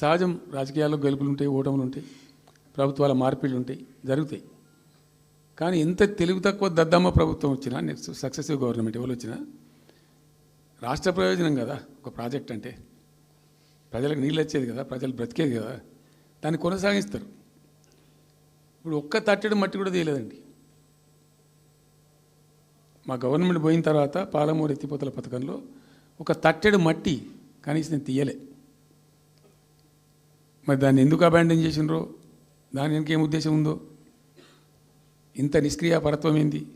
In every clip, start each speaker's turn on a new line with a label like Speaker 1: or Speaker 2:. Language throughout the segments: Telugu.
Speaker 1: సహజం రాజకీయాల్లో గెలుపులు ఉంటాయి ఓటములు ఉంటాయి ప్రభుత్వాల మార్పిళ్ళు ఉంటాయి జరుగుతాయి. కానీ ఎంత తెలివి తక్కువ దద్దమ్మ ప్రభుత్వం వచ్చినా నెక్స్ట్ సక్సెసివ్ గవర్నమెంట్ ఎవరు వచ్చినా రాష్ట్ర ప్రయోజనం కదా ఒక ప్రాజెక్ట్ అంటే. ప్రజలకు నీళ్ళు వచ్చేది కదా ప్రజలు బ్రతికేది కదా దాన్ని కొనసాగిస్తారు. ఇప్పుడు ఒక్క తట్టెడు మట్టి కూడా తీయలేదండి. మా గవర్నమెంట్ పోయిన తర్వాత పాలమూరు ఎత్తిపోతల పథకంలో ఒక తట్టెడు మట్టి కనీసం నేను తీయలే. మరి దాన్ని ఎందుకు అబాండన్ చేసినరో దాని వెనక ఏం ఉద్దేశం ఉందో? ఇంత నిష్క్రియాపరత్వం ఏంది?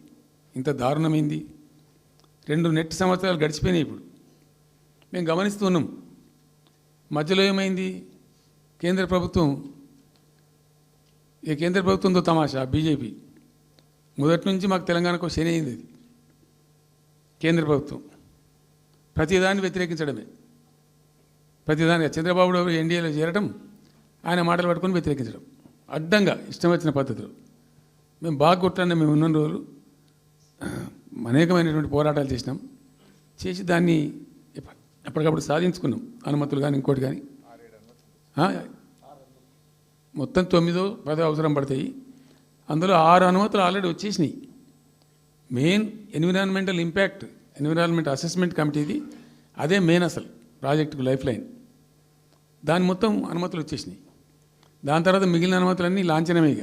Speaker 1: ఇంత దారుణమైంది రెండు నెట్ సంవత్సరాలు గడిచిపోయినాయి ఇప్పుడు. మేము గమనిస్తున్నాం. మధ్యలో ఏమైంది? కేంద్ర ప్రభుత్వం ఈ కేంద్ర ప్రభుత్వంతో తమాషా? బీజేపీ. మొదటి నుంచి మాకు తెలంగాణకు శని అయింది. అది కేంద్ర ప్రభుత్వం. ప్రతిదాన్ని వ్యతిరేకించడమే. ప్రతిదాని చంద్రబాబు ఎన్డీఏలో చేరడం ఆయన మాటలు పట్టుకొని వ్యతిరేకించడం. అడ్డంగా ఇష్టం వచ్చిన పద్ధతిలో. మేము బాగా కొట్టాన్ని మేము ఉన్న రోజులు అనేకమైనటువంటి పోరాటాలు చేసినాం. చేసి దాన్ని ఎప్పటికప్పుడు సాధించుకున్నాం. అనుమతులు కానీ ఇంకోటి కానీ మొత్తం తొమ్మిదో పదో అవసరం పడతాయి. అందులో ఆరు అనుమతులు ఆల్రెడీ వచ్చేసినాయి. Main environmental impact environment assessment కమిటీది అదే మెయిన్ అసలు ప్రాజెక్టుకు లైఫ్ లైన్. దాని మొత్తం అనుమతులు వచ్చేసినాయి. దాని తర్వాత మిగిలిన అనుమతులన్నీ లాంఛనమే ఇక.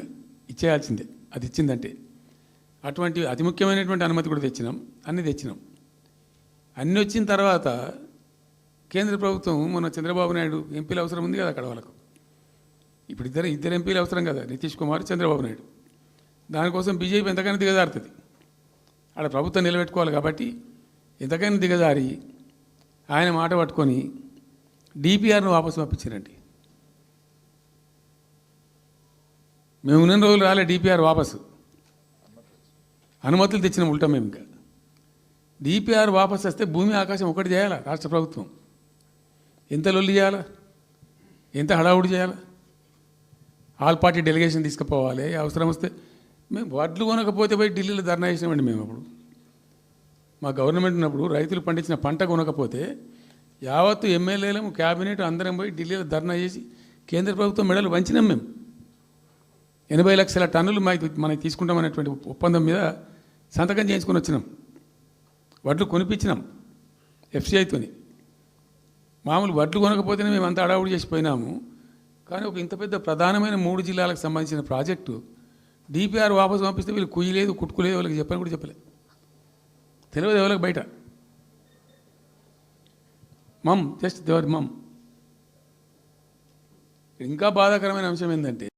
Speaker 1: ఇచ్చేయాల్సిందే. అది ఇచ్చిందంటే. అటువంటి అతి ముఖ్యమైనటువంటి అనుమతి కూడా తెచ్చినాం. అన్నీ తెచ్చినాం. అన్నీ వచ్చిన తర్వాత కేంద్ర ప్రభుత్వం మన చంద్రబాబు నాయుడు ఎంపీలు అవసరం ఉంది కదా అక్కడ వాళ్ళకు. ఇప్పుడు ఇద్దరు ఇద్దరు ఎంపీలు అవసరం కదా. నితీష్ కుమార్ చంద్రబాబు నాయుడు. దానికోసం బీజేపీ ఎంతకైనా దిగజారుతుంది. ఆడ ప్రభుత్వం నిలబెట్టుకోవాలి కాబట్టి ఎంతకైనా దిగజారి ఆయన మాట పట్టుకొని డిపిఆర్ను వాపసు పంపించారండి. మేము ఉన్న రోజులు రాలే డిపిఆర్ వాపసు. అనుమతులు తెచ్చిన ఉంటాం మేము ఇంకా. డిపిఆర్ వాపసు వస్తే భూమి ఆకాశం ఒకటి చేయాలా రాష్ట్ర ప్రభుత్వం? ఎంత లొల్లి చేయాలా? ఎంత హడావుడి చేయాలా? ఆల్ పార్టీ డెలిగేషన్ తీసుకుపోవాలి అవసరం వస్తే. మేము వడ్లు కొనకపోతే పోయి ఢిల్లీలో ధర్నా చేసినామండి మేము అప్పుడు. మా గవర్నమెంట్ ఉన్నప్పుడు రైతులు పండించిన పంట కొనకపోతే యావత్తు ఎమ్మెల్యేలము క్యాబినెట్ అందరం పోయి ఢిల్లీలో ధర్నా చేసి కేంద్ర ప్రభుత్వం మెడలు వంచినాం మేము. ఎనభై లక్షల టన్నులు మాకు మనకి తీసుకుంటామనేటువంటి ఒప్పందం మీద సంతకం చేయించుకొని వచ్చినాం. వడ్లు కొనిపించినాం ఎఫ్సిఐతోని. మామూలు వడ్లు కొనకపోతేనే మేము అంత అడావుడి చేసిపోయినాము కానీ ఒక ఇంత పెద్ద ప్రధానమైన మూడు జిల్లాలకు సంబంధించిన ప్రాజెక్టు డిపిఆర్ వాపసు పంపిస్తే వీళ్ళు కుయ్యలేదు కుట్టుకోలేదు వాళ్ళకి చెప్పని కూడా చెప్పలే. తెలియదు ఎవరికి బయట. మమ్ జస్ట్ దేవర్ మమ్. ఇంకా బాధాకరమైన అంశం ఏంటంటే